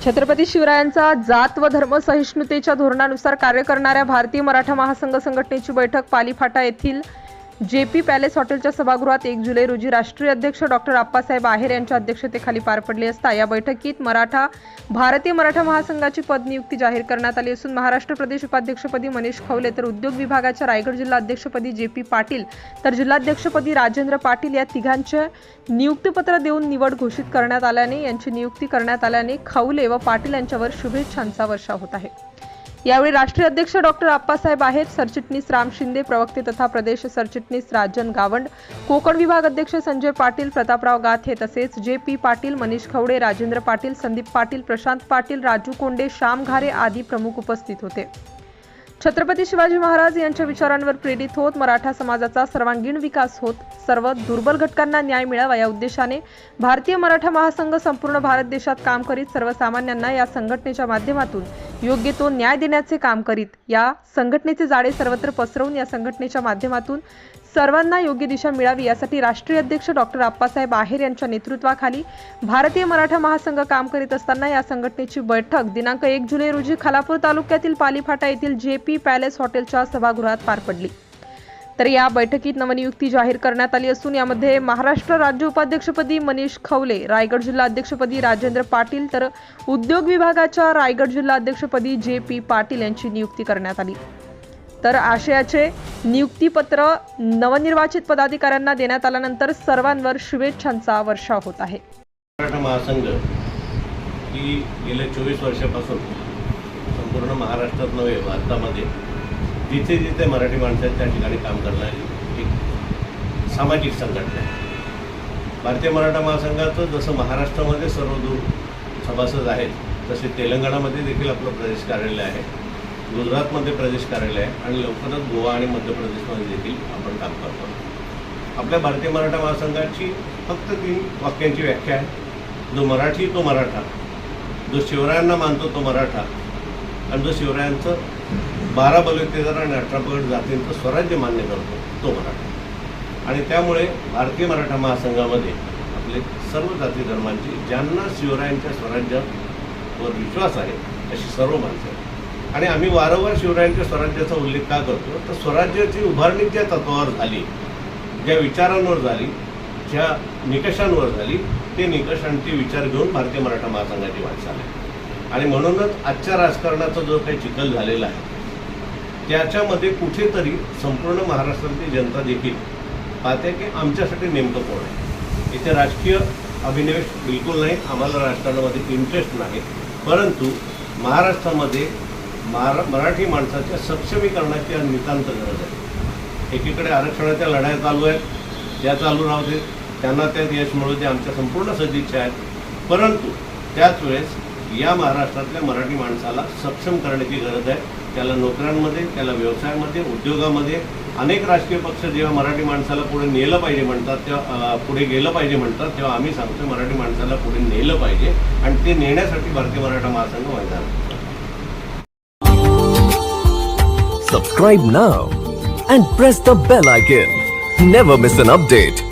छत्रपती शिवरायांचा जात व धर्म सहिष्णुतेच्या धोरणानुसार कार्य करणाऱ्या भारतीय मराठा महासंघ संघटनेची बैठक पालीफाटा येथील जे पी पॅलेस हॉटेलच्या सभागृहात एक जुलै रोजी राष्ट्रीय अध्यक्ष डॉक्टर आप्पासाहेब आहेर यांच्या अध्यक्षतेखाली पार पडली असता या बैठकीत मराठा भारतीय मराठा महासंघाची पदनियुक्ती जाहीर करण्यात आली असून महाराष्ट्र प्रदेश उपाध्यक्षपदी मनीष खवले तर उद्योग विभागाच्या रायगड जिल्हा अध्यक्षपदी जे पी पाटील तर जिल्हाध्यक्षपदी राजेंद्र पाटील या तिघांचे नियुक्तीपत्र देऊन निवड घोषित करण्यात आल्याने यांची नियुक्ती करण्यात आल्याने खवले व पाटील यांच्यावर शुभेच्छांचा वर्षाव होत आहे. यावेळी राष्ट्रीय अध्यक्ष डॉक्टर आप्पासाहेब आहेत. सरचिटणीस राम शिंदे प्रवक्ते तथा प्रदेश सरचिटणीस राजन गावंड कोकण विभाग अध्यक्ष संजय पाटील प्रतापराव गाथे तसेच जे पी पाटील मनीष खवडे राजेंद्र पाटील संदीप पाटील प्रशांत पाटील राजू कोंडे श्याम घारे आदी प्रमुख उपस्थित होते. छत्रपती शिवाजी महाराज यांच्या विचारांवर प्रेरित होत मराठा समाजाचा सर्वांगीण विकास होत सर्व दुर्बल घटकांना न्याय मिळावा या उद्देशाने भारतीय मराठा महासंघ संपूर्ण भारत देशात काम करीत सर्वसामान्यांना या संघटनेच्या माध्यमातून योग्य तो न्याय देण्याचे काम करीत या संघटनेचे जाळे सर्वत्र पसरवून या संघटनेच्या माध्यमातून सर्वांना योग्य दिशा मिळावी यासाठी राष्ट्रीय अध्यक्ष डॉक्टर आप्पासाहेब आहेर यांच्या नेतृत्वाखाली भारतीय मराठा महासंघ काम करीत असताना या संघटनेची बैठक दिनांक एक जुलै रोजी खालापूर तालुक्यातील पालीफाटा येथील जे पी पॅलेस हॉटेलच्या सभागृहात पार पडली. तर या बैठकीत नवनियुक्ती जाहीर करण्यात आली असून यामध्ये महाराष्ट्र राज्य उपाध्यक्षपदी मनीष खवले रायगड जिल्हा अध्यक्षपदी राजेंद्र पाटील तर उद्योग विभागाच्या रायगड जिल्हा अध्यक्षपदी जे पी पाटील यांची नियुक्ती करण्यात आली. तर आशयाचे नियुक्तीपत्र नवनिर्वाचित पदाधिकाऱ्यांना देण्यात आल्यानंतर सर्वांवर शुभेच्छांचा वर्षाव होत आहे. मराठा महासंघ ही गेल्या चोवीस वर्षापासून संपूर्ण महाराष्ट्रात नव्हे भारतामध्ये जिथे जिथे मराठी माणसं आहेत त्या ठिकाणी काम करणारी एक सामाजिक संघटना आहे. भारतीय मराठा महासंघाचं जसं महाराष्ट्रामध्ये सर्वदूर सभासद आहेत तसे तेलंगणामध्ये देखील आपलं प्रदेश कार्यालय आहे गुजरातमध्ये प्रदेश कार्यालय आहे आणि लवकरच गोवा आणि मध्य प्रदेशमध्ये देखील आपण काम करतो. आपल्या भारतीय मराठा महासंघाची फक्त तीन वाक्यांची व्याख्या आहे. जो मराठी तो मराठा. जो शिवरायांना मानतो तो मराठा. आणि जो शिवरायांचं बारा बलुतेदार आणि अठरा पगड जातींचं स्वराज्य मान्य करतो तो मराठा. आणि त्यामुळे भारतीय मराठा महासंघामध्ये आपले सर्व जाती धर्मांची ज्यांना शिवरायांच्या स्वराज्यावर विश्वास आहे अशी सर्व माणसं आहेत. आणि आम्ही वारंवार शिवरायांच्या स्वराज्याचा उल्लेख का करतो? तर स्वराज्याची उभारणी ज्या तत्वावर झाली ज्या विचारांवर झाली ज्या निकषांवर झाली ते निकषांचे विचार घेऊन भारतीय मराठा महासंघाची वाटचाल आहे. आणि म्हणूनच आजच्या राजकारणाचा जो काही चिखल झालेला आहे त्याच्यामध्ये कुठेतरी संपूर्ण महाराष्ट्रातली जनता देखील पाहते की आमच्यासाठी नेमकं कोण आहे. इथे राजकीय अभिनिवेश बिलकुल नाही आम्हाला राजकारणामध्ये इंटरेस्ट नाही. परंतु महाराष्ट्रामध्ये महारा मराठी माणसाच्या सक्षमीकरणाची नितांत गरज आहे. एकीकडे आरक्षणाच्या लढाया चालू आहेत त्या चालू राहू दे त्यांना त्यात यश मिळू दे आमच्या संपूर्ण सदिच्छा आहेत. परंतु त्याच वेळेस या महाराष्ट्रातल्या मराठी माणसाला सक्षम करण्याची गरज आहे. त्याला नोकऱ्यांमध्ये त्याला व्यवसायामध्ये उद्योगामध्ये अनेक राजकीय पक्ष जेव्हा मराठी माणसाला पुढे नेलं पाहिजे म्हणतात तेव्हा पुढे गेलं पाहिजे म्हणतात तेव्हा आम्ही सांगतो मराठी माणसाला पुढे नेलं पाहिजे आणि ते नेण्यासाठी भारतीय मराठा महासंघ मैदान subscribe now and press the bell icon never miss an update.